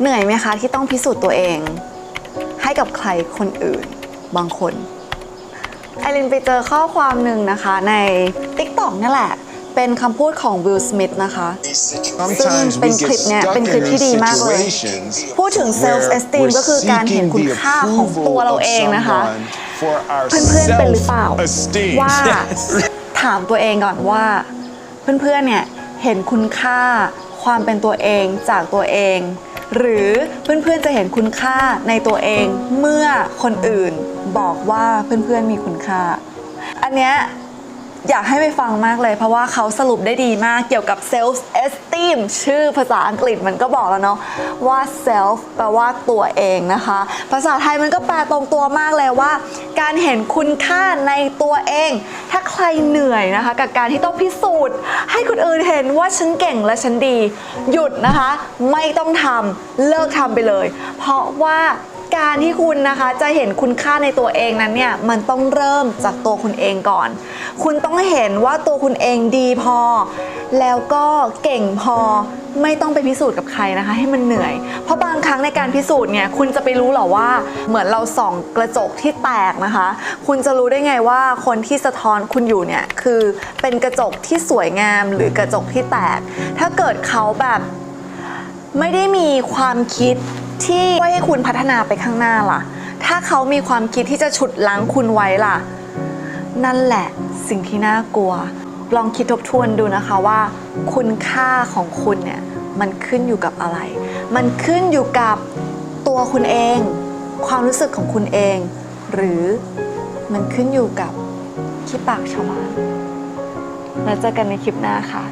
เหนื่อยไหมคะที่ต้องพิสูจน์ตัวเอง ให้กับใครคนอื่นบางคนไอรินไปเจอข้อความหนึ่งนะคะใน TikTok นี่แหละ เป็นคำพูดของ Will Smith นะคะ Sometimes we เป็นคลิ get ปเนี่ย stuck เป็นคลิป in ที่ดี these มากเลย situations พูดถึง self where esteem we're ก็คือการเห็น seeking คุณ the ค่าของตัวเรา approval เอง of นะคะ someone for our เพื่อนๆเป็นหรือเปล่า self-esteem. ว่า Yes. ถามตัวเองก่อนว่า เพื่อนๆเนี่ยเห็นคุณค่า ความเป็นตัวเองจากตัวเอง หรือเพื่อนๆจะเห็นคุณค่าในตัวเองเมื่อคนอื่นบอกว่าเพื่อนๆมีคุณค่า อันเนี้ย อยากให้ไปฟังมากเลย เพราะว่าเขาสรุปได้ดีมากเกี่ยวกับ self esteem ชื่อภาษาอังกฤษมันก็บอกแล้วเนาะว่า self แปลว่าตัวเองนะคะ ภาษาไทยมันก็แปลตรงตัวมากเลยว่า การเห็นคุณค่าในตัวเอง ถ้าใครเหนื่อยนะคะ กับการที่ต้องพิสูจน์ ให้คนอื่นเห็นว่าฉันเก่งและฉันดี หยุดนะคะ ไม่ต้องทำเลิกทำไปเลย เพราะว่า การที่คุณนะคะจะเห็นคุณค่าในตัวเองนั้นเนี่ยมันต้องเริ่มจากตัวคุณเองก่อน คุณต้องเห็นว่าตัวคุณเองดีพอ แล้วก็เก่งพอไม่ต้องไปพิสูจน์กับใครนะคะ ให้มันเหนื่อย เพราะบางครั้งในการพิสูจน์เนี่ยคุณจะไปรู้หรอว่าเหมือนเราส่องกระจกที่แตกนะคะ คุณจะรู้ได้ไงว่าคนที่สะท้อนคุณอยู่เนี่ยคือเป็นกระจกที่สวยงามหรือกระจกที่แตก ถ้าเกิดเขาแบบไม่ได้มีความคิด ที่ช่วยให้คุณพัฒนาไปข้างหน้าล่ะ ถ้าเขามีความคิดที่จะฉุดล้างคุณไว้ล่ะ นั่นแหละสิ่งที่น่ากลัว ลองคิดทบทวนดูนะคะว่า คุณค่าของคุณเนี่ยมันขึ้นอยู่กับอะไร มันขึ้นอยู่กับตัวคุณเอง ความรู้สึกของคุณเอง หรือมันขึ้นอยู่กับขี้ปากชาวบ้านแล้วเจอกันในคลิปหน้าค่ะ